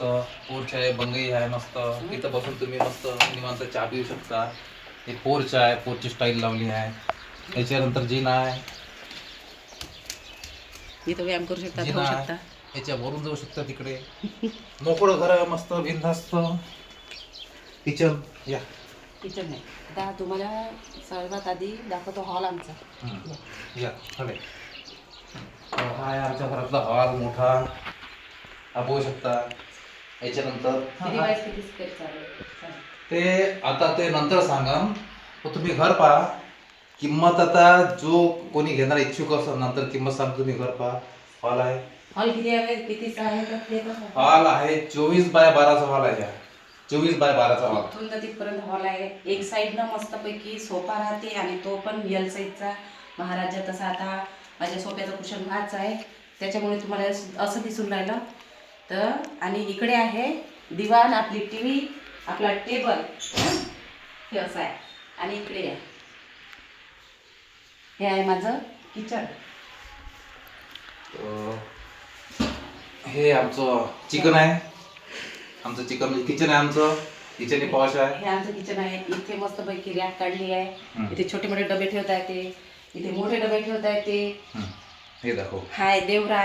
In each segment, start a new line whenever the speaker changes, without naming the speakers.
मस्त पोर्च आहे बंगई आहे मस्त. इथं बसून तुम्ही मस्त निवांत चहा पिऊ शकता. हे पोर्च आहे पोर्चची स्टाईल लावली आहे. याच्यानंतर जिना आहे.
इथं व्यायाम करू शकता
जिना
खाऊ
आहे.
शकता.
जाऊ शकता तिकडे. मोकळं घर आहे मस्त बिनधास्त. किचन या.
किचन नाही आता तुम्हाला सर्वात आधी दाखवतो हॉल आमचा.
हम्म. या हा आहे आमच्या घरातला हॉल मोठा. हा शकता. याच्यानंतर.
किती किती चालेल.
ते आता ते नंतर सांगा. पण तुम्ही घर पहा. किंमत आता जो कोणी घेणार इच्छुक असेल नंतर किंमत सांगतो तुम्ही घर पहा. हॉल आहे.
हॉल किती आहे? कितीचा आहे? तर ते पण सांगा.
हॉल आहे चोवीस बाय बाराचा हॉल आहे. हा. चोवीस बाय बाराचा हॉल
इथून तर तिथपर्यंत हॉल आहे. एक साईडनं मस्तपैकी सोफा राहते आणि तो पण यल साईडचा महाराजा तसा आता माझ्या सोफ्याचं कुशन भाच आहे. त्याच्यामुळे तुम्हाला अस- असं दिसून राहिलं. तर आणि इकडे आहे दिवाण आपली टी व्ही आपला टेबल. हे असं आहे. आणि इकडे आहे हे आहे माझं किचन.
हे आमचं चिकन आहे. आमचं चिकन किचन आहे आमचं. किचन पॉश आहे.
हे आमचं किचन आहे. इथे मस्तपैकी रॅक काढली आहे. इथे छोटे मोठे डबे ठेवता येते. इथे मोठे डबे ठेवता येते.
हे दाखव.
हाय देवरा.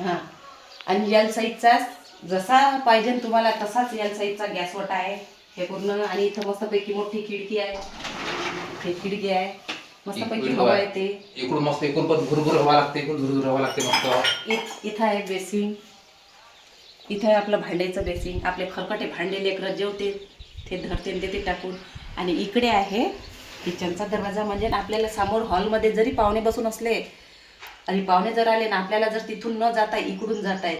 हा. आणि यल साईजचा जसा पाहिजे तुम्हाला तसाच यल साईजचा गॅस वटा आहे. हे पूर्ण आणि इथं मस्तपैकी मोठी खिडकी आहे. हे खिडकी आहे. मस्तपैकी हवा. येते.
इकडून मस्त इकडून पण भुरभुर हवा लागते इकडून झुरझुर हवा लागते मस्त.
इथं आहे बेसिन इथं आहे आपलं भांड्याचं बेसिन आपले खरकटे भांडे लेकरं जेवते ते धरते देते टाकून. आणि इकडे आहे किचनचा दरवाजा. म्हणजे आपल्याला समोर हॉलमध्ये जरी पाहुणे बसून असले आणि पाहुणे जर आले ना आपल्याला जर तिथून न जाता इकडून जाता येत